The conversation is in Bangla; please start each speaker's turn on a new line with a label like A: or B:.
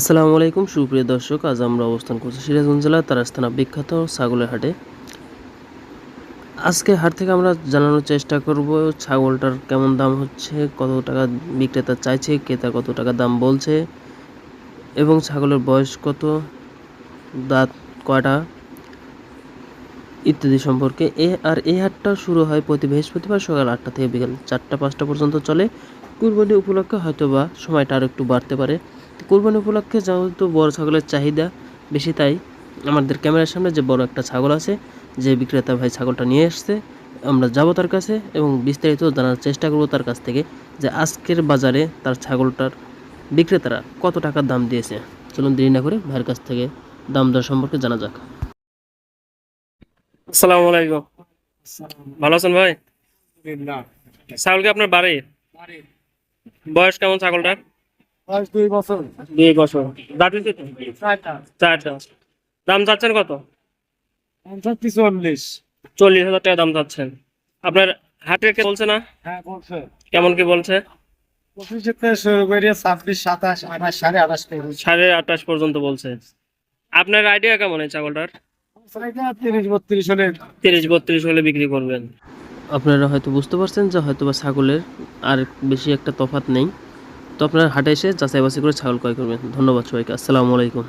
A: আসসালামু আলাইকুম, সুপ্রিয় দর্শক, আজ আমরা অবস্থান করছি সিরাজগঞ্জ জেলার তারাস্থানা বিখ্যাত ছাগলের হাটে। আজকে হাট থেকে আমরা জানানোর চেষ্টা করব, ছাগলটার কেমন দাম হচ্ছে, কত টাকা বিক্রেতা চাইছে, ক্রেতা কত টাকা দাম বলছে, এবং ছাগলের বয়স কত, দাঁত কয়টা, ইত্যাদি সম্পর্কে এ আর এই হাটটা শুরু হয় প্রতি বৃহস্পতিবার সকাল আটটা থেকে বিকাল চারটা পাঁচটা পর্যন্ত চলে। কুরবানি উপলক্ষে হয়তো বা সময়টা আর একটু বাড়তে পারে। কুরবানি উপলক্ষে যেহেতু বড় ছাগলের চাহিদা বেশি তাই আমাদের ক্যামেরার সামনে যে বড় একটা ছাগল আছে যে বিক্রেতা ভাই ছাগলটা নিয়ে এসছে আমরা যাব তার কাছে এবং বিস্তারিত জানার চেষ্টা করব তার কাছ থেকে যে আজকের বাজারে তার ছাগলটার বিক্রেতারা কত টাকার দাম দিয়েছে। চলুন দেরি না করে ভাইয়ের কাছ থেকে দাম দর সম্পর্কে জানা যাক। আসসালামু আলাইকুম। ভালো আছেন ভাই? ছাগল কি আপনার বাড়ি বয়স কেমন ছাগলটার?
B: আজ দুই বছর।
A: দুই বছর। দাঁত হয়েছে তো?
B: ছয়টা
A: চারটা। দাম চাচ্ছেন কত?
B: চল্লিশ।
A: চল্লিশ হাজার টাকা দাম চাচ্ছেন। আপনার হাটের কে বলছে না?
B: হ্যাঁ বলছে।
A: কেমন কি বলছে?
B: সাড়ে আঠাশ পর্যন্ত
A: সাড়ে আঠাশ পর্যন্ত বলছে। আপনার আইডিয়া কেমন এই ছাগলটার?
B: তিরিশ বত্রিশ হলে।
A: তিরিশ বত্রিশ হলে বিক্রি করবেন। আপনারা হয়তো বুঝতে পারছেন যে হয়তো বা ছাগলের আর বেশি একটা তফাৎ নেই। তো আপনারা হাটে এসে যাচাই বাছাই করে ছাগল ক্রয় করবেন। ধন্যবাদ সবাইকে। আসসালামু আলাইকুম।